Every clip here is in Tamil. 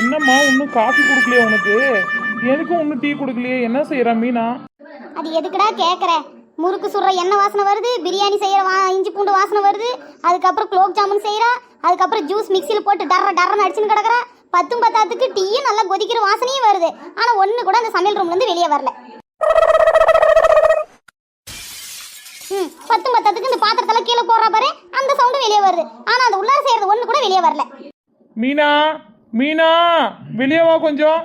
என்னம்மா இன்னும் காஃபி கொடுக்கலையா உனக்கு? எதுக்கும் இன்னும் டீ கொடுக்கலையே? என்ன செய்யற மீனா? அது எதுக்குடா கேட்குற முறுக்கு சுடுற எண்ணெய் வாசனை வருது பிரியாணி செய்கிற வா இஞ்சி பூண்டு வாசனை வருது அதுக்கப்புறம் குலோப் ஜாமுன் செய்கிறா அதுக்கப்புறம் ஜூஸ் மிக்சியில் போட்டு டர்ற டர்றன்னு அடிச்சுன்னு கிடக்குறா. பத்தும் பத்தாத்துக்கு டீயும் நல்லா கொதிக்கிற வாசனையும் வருது. ஆனால் ஒன்று கூட அந்த சமையல் ரூம்லேருந்து வெளியே வரல. ம் பத்தும் பத்தாத்துக்கு இந்த பாத்திரத்தெல்லாம் கீழே போடுறா பாரு அந்த சவுண்டும் வெளியே வருது. ஆனால் அந்த உள்ளார செய்கிறது ஒன்று கூட வெளியே வரல. மீனா? மீனா வெளியே வா கொஞ்சம்.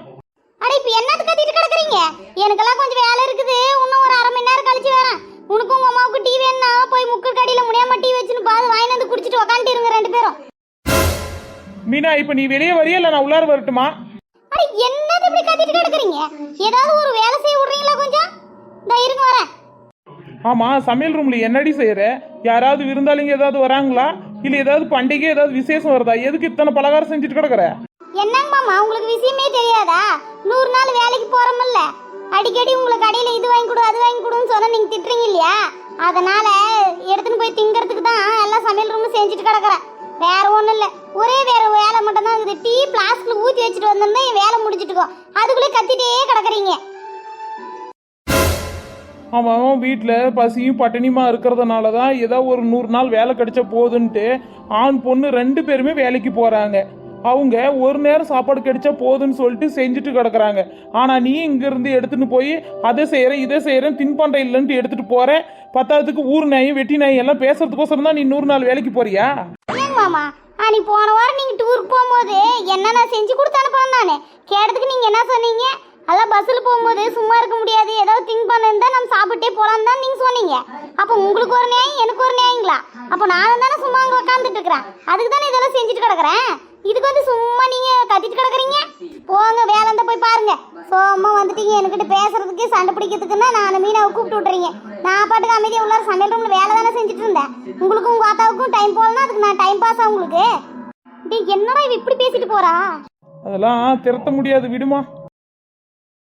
அட இப்போ என்னது கத்திட்டு கிடக்குறீங்க? எனக்கெல்லாம் கொஞ்சம் வேலை இருக்குது. இன்னும் ஒரு அரை மணி நேரம் கழிச்சு வரேன். உனக்கும் உங்க அம்மாவுக்கு டீ வேணும்னா போய் முக்கு கடியில முடியாம டீ வச்சுன்னு பாது வாங்கி வந்து குடிச்சிட்டு உக்காந்துட்டு இருங்க ரெண்டு பேரும். மீனா இப்போ நீ வெளியே வரியா? இல்லை நான் உள்ளார வரட்டுமா? அட என்னது இப்படி கத்திட்டு கிடக்குறீங்க? ஏதாவது ஒரு வேலை செய்ய விடுறீங்களா கொஞ்சம்? இந்த இருங்க வரேன். ஆமா சமையல் ரூம்ல என்னடி செய்யற? யாராவது விருந்தாளிங்க ஏதாவது வராங்களா? இல்ல ஏதாவது பண்டிகை ஏதாவது விசேஷம் வருதா? எதுக்கு இத்தனை பலகாரம் செஞ்சுட்டு கிடக்குற? என்னங்க மாமா உங்களுக்கு விஷயமே தெரியாதா? நூறு நாள் வேலைக்கு போறோமில்ல அடிக்கடி உங்களுக்கு கடையில இது வாங்கி கொடு அது வாங்கி கொடுன்னு சொன்னா நீங்க திட்டுறீங்க இல்லையா? அதனால எடுத்துன்னு போய் திங்கறதுக்கு தான் எல்லாம் சமையல் ரூம் செஞ்சுட்டு கிடக்குறேன். வேற ஒண்ணும் இல்ல. ஒரே வேற வேலை மட்டும் தான் இருக்குது. டீ பிளாஸ்க்ல ஊத்தி வச்சுட்டு வந்தோம்னா என் வேலை முடிச்சுட்டுக்கோ அதுக்குள்ளே கத்திட்டே கிடக்குறீங்க. அவன் அவன் வீட்டில் பசியும் பட்டினியுமா இருக்கிறதுனால தான் ஏதோ ஒரு நூறு நாள் வேலை கிடைச்சா போதுன்ட்டு ஆண் பொண்ணு ரெண்டு பேருமே வேலைக்கு போகிறாங்க அவங்க ஒரு நேரம் சாப்பாடு கிடைச்சா போதுன்னு சொல்லிட்டு செஞ்சுட்டு கிடக்குறாங்க. ஆனால் நீ இங்கேருந்து எடுத்துன்னு போய் அதை செய்கிறேன் இதை செய்கிறேன் தின்பண்டம் இல்லைன்ட்டு எடுத்துகிட்டு போகிற பத்தாவதுக்கு ஊர் நாயும் வெட்டி நாயும் எல்லாம் பேசுறதுக்கோசரம் தான் நீ நூறு நாள் வேலைக்கு போறியா? மாமா. அன்னைக்கு போன வாரம் நீங்கள் டூருக்கு போகும்போது என்ன நான் செஞ்சு கொடுத்து அனுப்பணும் தானே கேட்டதுக்கு நீங்கள் என்ன சொன்னீங்க? அதான் பஸ்ஸில் போகும்போது சும்மா இருக்க முடியாது. ஏதாவது திங்க் பண்ணிருந்தா நம்ம சாப்பிட்டே போகலான்னு தான் நீங்கள் சொன்னீங்க. அப்போ உங்களுக்கு ஒரு நியாயம் எனக்கு ஒரு நியாயங்களா? அப்போ நானும் தானே சும்மா அங்கே உட்காந்துட்டு இருக்கிறேன். அதுக்கு தானே இதெல்லாம் செஞ்சுட்டு கிடக்குறேன்? இதுக்கு வந்து சும்மா நீங்க கத்திட்டு கிடக்குறீங்க? போங்க வேலை இருந்தா போய் பாருங்க. சோமா வந்துட்டீங்க. என்கிட்ட பேசுறதுக்கு சண்டை பிடிக்கிறதுக்குன்னா நான் மீனாவை கூப்பிட்டு விட்டுறீங்க. நான் பாட்டுக்கு அமைதியாக உள்ள சமையல் ரூம்ல வேலை தானே செஞ்சுட்டு இருந்தேன். உங்களுக்கும் உங்க அத்தாவுக்கும் டைம் போகலன்னா அதுக்கு நான் டைம் பாஸ் ஆகும் உங்களுக்கு? டேய் என்னடா இவ இப்படி பேசிட்டு போறா? அதெல்லாம் திருத்த முடியாது விடுமா?